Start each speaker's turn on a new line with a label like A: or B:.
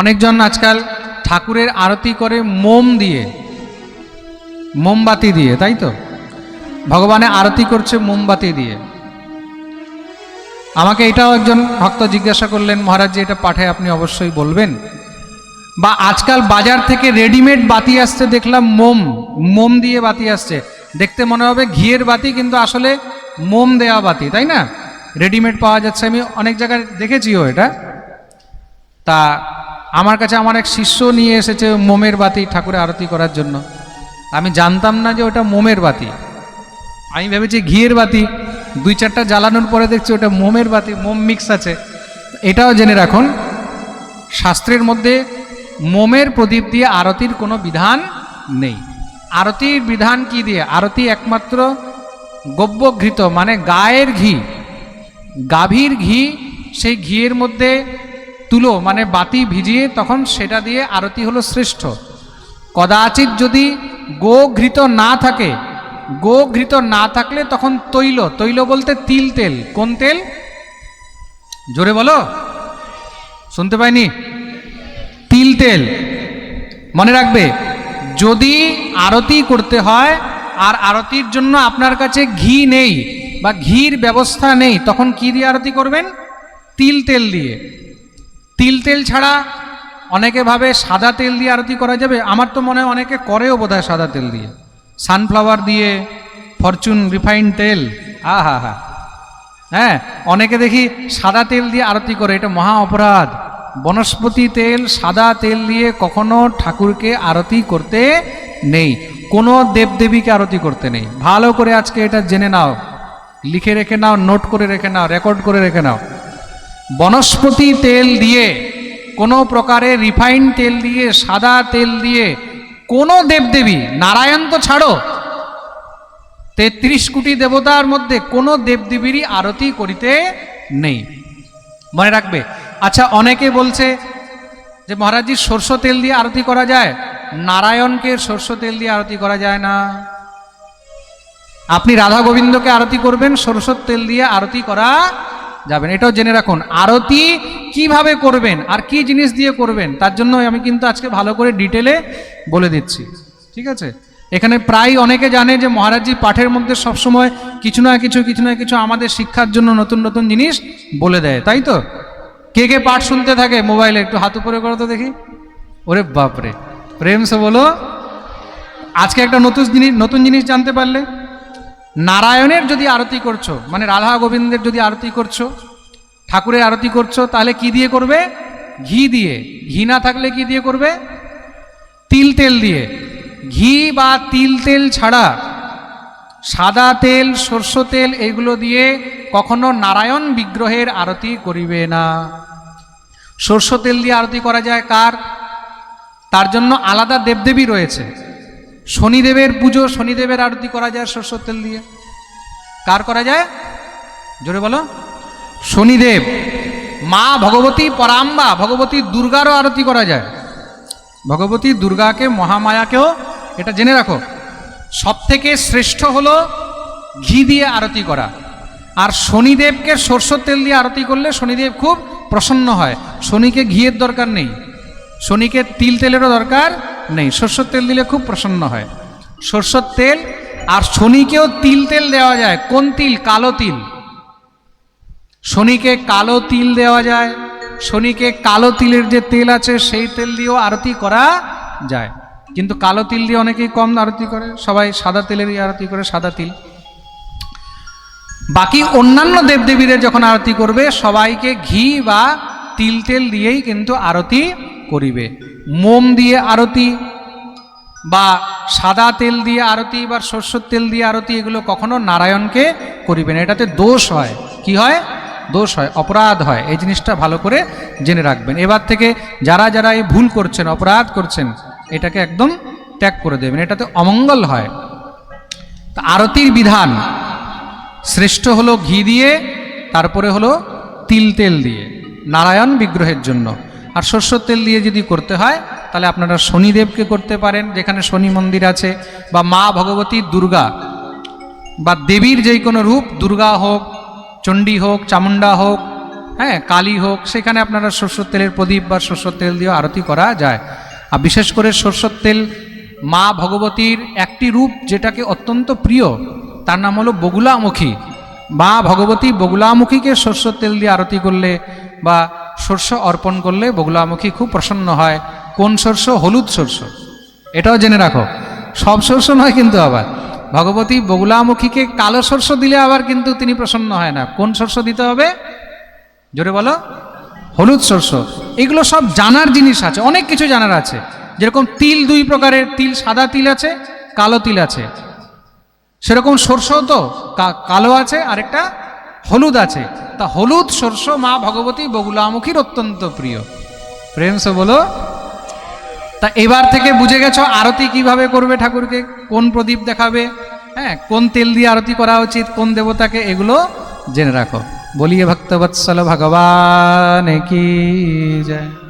A: অনেকজন আজকাল ঠাকুরের আরতি করে মোম দিয়ে, মোমবাতি দিয়ে, তাই তো? ভগবানের আরতি করছে মোমবাতি দিয়ে। আমাকে এটাও একজন ভক্ত জিজ্ঞাসা করলেন, মহারাজ যে এটা পাঠে আপনি অবশ্যই বলবেন? বা আজকাল বাজার থেকে রেডিমেড বাতি আসছে, দেখলাম মোম মোম দিয়ে বাতি আসছে। দেখতে মনে হবে ঘিয়ের বাতি, কিন্তু আসলে মোম দেওয়া বাতি, তাই না? রেডিমেড পাওয়া যাচ্ছে, আমি অনেক জায়গায় দেখেছিও এটা। তা আমার কাছে আমার এক শিষ্য নিয়ে এসেছে মোমের বাতি ঠাকুরের আরতি করার জন্য। আমি জানতাম না যে ওটা মোমের বাতি। আমি ভেবেছি ঘিয়ের বাতি। দুই চারটা জ্বালানোর পরে দেখছি ওটা মোমের বাতি, মোম মিক্স আছে। এটাও জেনে রাখুন, শাস্ত্রের মধ্যে মোমের প্রদীপ দিয়ে আরতির কোনো বিধান নেই। আরতির বিধান কি দিয়ে? আরতি একমাত্র গব্যঘৃত মানে গায়ের ঘি। গাভীর ঘি, সেই ঘিয়ের মধ্যে তুলো মানে বাতি ভিজিয়ে তখন সেটা দিয়ে আরতি হলো শ্রেষ্ঠ। কদাচিৎ যদি গো ঘৃত না থাকে গো ঘৃত না থাকলে তখন তৈল তৈল বলতে তিল তেল। কোন তেল? জোরে বলো। শুনতে পাইনি? তিল তেল। মনে রাখবে, যদি আরতি করতে হয় আর আরতির জন্য আপনার কাছে ঘি নেই বা ঘির ব্যবস্থা নেই, তখন কি দিয়ে আরতি করবেন? তিল তেল দিয়ে। তিল তেল ছাড়া অনেকে ভাবে সাদা তেল দিয়ে আরতি করা যাবে। আমার তো মনে হয় অনেকে করেও বোধহয় সাদা তেল দিয়ে। সানফ্লাওয়ার দিয়ে ফরচুন রিফাইন্ড তেল। হা হা হা। হ্যাঁ অনেকে দেখি সাদা তেল দিয়ে আরতি করে, এটা মহা অপরাধ। বনস্পতি তেল, সাদা তেল দিয়ে কখনো ঠাকুরকে আরতি করতে নেই। কোনো দেবদেবীকে আরতি করতে নেই। ভালো করে আজকে এটা জেনে নাও। লিখে রেখে নাও নোট করে রেখে নাও রেকর্ড করে রেখে নাও। বনস্পতি তেল দিয়ে, কোনো প্রকারের রিফাইন্ড তেল দিয়ে, সাদা তেল দিয়ে, কোনো দেবদেবী, নারায়ণ তো ছাড়ো, তেত্রিশ কোটি দেবতার মধ্যে কোনো দেবদেবীরই আরতি করিতে নেই। মনে রাখবে? আচ্ছা অনেকে বলছে যে মহারাজজি সর্ষ তেল দিয়ে আরতি করা যায়? নারায়ণকে সর্ষ তেল দিয়ে আরতি করা যায় না। আপনি রাধা গোবিন্দকে আরতি করবেন, সরষের তেল দিয়ে আরতি করা যাবেন। এটাও জেনে রাখুন, আরতি কীভাবে করবেন আর কি জিনিস দিয়ে করবেন, তার জন্য আমি কিন্তু আজকে ভালো করে ডিটেলে বলে দিচ্ছি। ঠিক আছে? এখানে প্রায় অনেকে জানে যে মহারাজজি পাঠের মধ্যে সবসময় কিছু না কিছু কিছু না কিছু আমাদের শিক্ষার জন্য নতুন নতুন জিনিস বলে দেয়, তাই তো? কে কে পাঠ শুনতে থাকে মোবাইলে? একটু হাত উপরে করো তো দেখি। ওরে বাপরে। প্রেম সে বলো, আজকে একটা নতুন জিনিস নতুন জিনিস জানতে পারলে? নারায়ণের যদি আরতি করছ মানে রাধা গোবিন্দের যদি আরতি করছ, ঠাকুরের আরতি করছ, তাহলে কি দিয়ে করবে? ঘি দিয়ে। ঘি না থাকলে কি দিয়ে করবে? তিল তেল দিয়ে। ঘি বা তিল তেল ছাড়া সাদা তেল, সর্ষ তেল এগুলো দিয়ে কখনো নারায়ণ বিগ্রহের আরতি করিবে না। সর্ষ তেল দিয়ে আরতি করা যায় কার? তার জন্য আলাদা দেবদেবী রয়েছে। শনিদেবের পুজো, শনিদেবের আরতি করা যায় সরষের তেল দিয়ে। কার করা যায়? জোরে বলো। শনিদেব, মা ভগবতী পরাম্বা, ভগবতী দুর্গারও আরতি করা যায়। ভগবতী দুর্গাকে, মহামায়াকেও এটা জেনে রাখো। সব থেকে শ্রেষ্ঠ হলো ঘি দিয়ে আরতি করা। আর শনিদেবকে সরষের তেল দিয়ে আরতি করলে শনিদেব খুব প্রসন্ন হয়। শনিকে ঘিয়ের দরকার নেই। শনিকে তিল তেলেরও দরকার নেই। সর্ষের তেল দিলে খুব প্রসন্ন হয়। সর্ষের তেল আর শনিকেও তিল তেল দেওয়া যায়। কোন তিল? কালো তিল। শনিকে কালো তিল দেওয়া যায়। শনিকে কালো তিলের যে তেল আছে, সেই তেল দিয়েও আরতি করা যায়। কিন্তু কালো তিল দিয়ে অনেকেই কম আরতি করে। সবাই সাদা তেলেরই আরতি করে, সাদা তিল। বাকি অন্যান্য দেবদেবীদের যখন আরতি করবে, সবাইকে ঘি বা তিল তেল দিয়েই কিন্তু আরতি করিবে। মোম দিয়ে আরতি বা সাদা তেল দিয়ে আরতি বা সর্ষের তেল দিয়ে আরতি এগুলো কখনো নারায়ণকে করিবে না। এটাতে দোষ হয়। কি হয়? দোষ হয়, অপরাধ হয়। এই জিনিসটা ভালো করে জেনে রাখবেন। এবার থেকে যারা যারা এই ভুল করছেন, অপরাধ করছেন, এটাকে একদম ত্যাগ করে দেবেন। এটাতে অমঙ্গল হয়। তা আরতির বিধান, শ্রেষ্ঠ হলো ঘি দিয়ে, তারপরে হলো তিল তেল দিয়ে। নারায়ণ বিগ্রহের জন্য। আর সর্ষের তেল দিয়ে যদি করতে হয়, তাহলে আপনারা শনিদেবকে করতে পারেন, যেখানে শনি মন্দির আছে, বা মা ভগবতী দুর্গা, বা দেবীর যেই কোনো রূপ, দুর্গা হোক, চণ্ডী হোক, চামুণ্ডা হোক হ্যাঁ কালী হোক, সেখানে আপনারা সরষের তেলের প্রদীপ বা সরষের তেল দিয়ে আরতি করা যায়। আর বিশেষ করে সরষের তেল মা ভগবতীর একটি রূপ যেটাকে অত্যন্ত প্রিয়, তার নাম হলো বগুলামুখী। মা ভগবতী বগুলামুখীকে সরষের তেল দিয়ে আরতি করলে বা শস্য অর্পণ করলে বগুলামুখী খুব প্রসন্ন হয়। কোন শস্য হলুদ শস্য এটাও জেনে রাখো। সব শস্য নয় কিন্তু আবার। ভগবতী বগুলামুখীকে কালো শস্য দিলে আবার কিন্তু তিনি প্রসন্ন হয় না। কোন শস্য দিতে হবে? জোরে বলো। হলুদ শস্য এগুলো সব জানার জিনিস আছে। অনেক কিছু জানার আছে। যেরকম তিল দুই প্রকারের। তিল সাদা তিল আছে, কালো তিল আছে। সেরকম সর্ষ তো কালো আছে, আরেকটা হলুদ আছে। তা হলুদ সর্ষ মা ভগবতী বগুলামুখীর অত্যন্ত প্রিয়। প্রেমস বলো, তা এবার থেকে বুঝে গেছো আরতি কীভাবে করবে ঠাকুরকে? কোন প্রদীপ দেখাবে? হ্যাঁ কোন তেল দিয়ে আরতি করা উচিত, কোন দেবতাকে, এগুলো জেনে রাখো। বলিয়ে ভক্তবৎসল ভগবান কি জয়।